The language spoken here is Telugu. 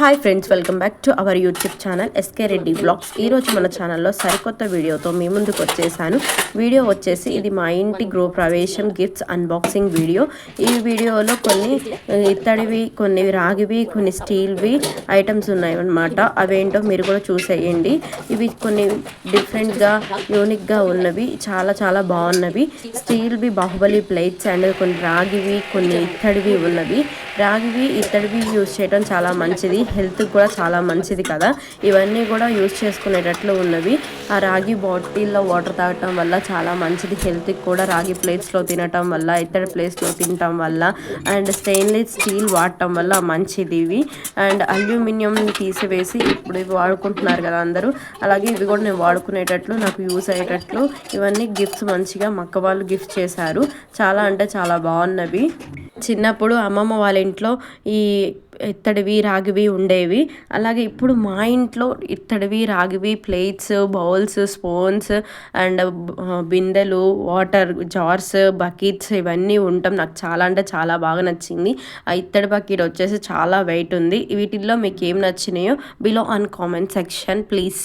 Hi friends welcome back to our YouTube channel SK Reddy vlogs ఈరోజు మన ఛానల్లో సరికొత్త వీడియోతో మీ ముందుకు వచ్చేసాను. వీడియో వచ్చేసి ఇది మా ఇంటి గృహ ప్రవేశం గిఫ్ట్స్ అన్బాక్సింగ్ వీడియో. ఈ వీడియోలో కొన్ని ఇత్తడివి కొన్ని రాగివి కొన్ని స్టీల్వి ఐటమ్స్ ఉన్నాయి అన్నమాట అవేంటో మీరు కూడా చూసేయండి. ఇవి కొన్ని డిఫరెంట్గా యూనిక్గా ఉన్నవి చాలా చాలా బాగున్నవి. స్టీల్వి బాహుబలి ప్లేట్స్ అండ్ కొన్ని రాగివి కొన్ని ఇత్తడివి ఉన్నవి. రాగివి ఇత్తడివి యూజ్ చేయడం చాలా మంచిది. హెల్త్ కూడా చాలా మంచిది కదా. ఇవన్నీ కూడా యూజ్ చేసుకునేటట్లు ఉన్నవి. ఆ రాగి బాటిల్లో వాటర్ తాగటం వల్ల చాలా మంచిది. హెల్త్కి కూడా రాగి ప్లేట్స్లో తినటం వల్ల ఇతర ప్లేట్స్లో తినటం వల్ల అండ్ స్టెయిన్లెస్ స్టీల్ వాడటం వల్ల మంచిది ఇవి. అండ్ అల్యూమినియం తీసివేసి ఇప్పుడు ఇవి వాడుకుంటున్నారు కదా అందరూ. అలాగే ఇవి కూడా నేను వాడుకునేటట్లు నాకు యూస్ అయ్యేటట్లు. ఇవన్నీ గిఫ్ట్స్ మంచిగా మక్క వాళ్ళు గిఫ్ట్ చేశారు. చాలా అంటే చాలా బాగున్నవి. చిన్నప్పుడు అమ్మమ్మ వాళ్ళ ఇంట్లో ఈ ఇత్తడివి రాగివి ఉండేవి. అలాగే ఇప్పుడు మా ఇంట్లో ఇత్తడివి రాగివి ప్లేట్స్ బౌల్స్ స్పూన్స్ అండ్ బిందెలు వాటర్ జార్స్ బకెట్స్ ఇవన్నీ ఉంటాం. నాకు చాలా అంటే చాలా బాగా నచ్చింది. ఆ ఇత్తడి బకెట్ వచ్చేసి చాలా వెయిట్ ఉంది. వీటిల్లో మీకు ఏం నచ్చినాయో below on comment section please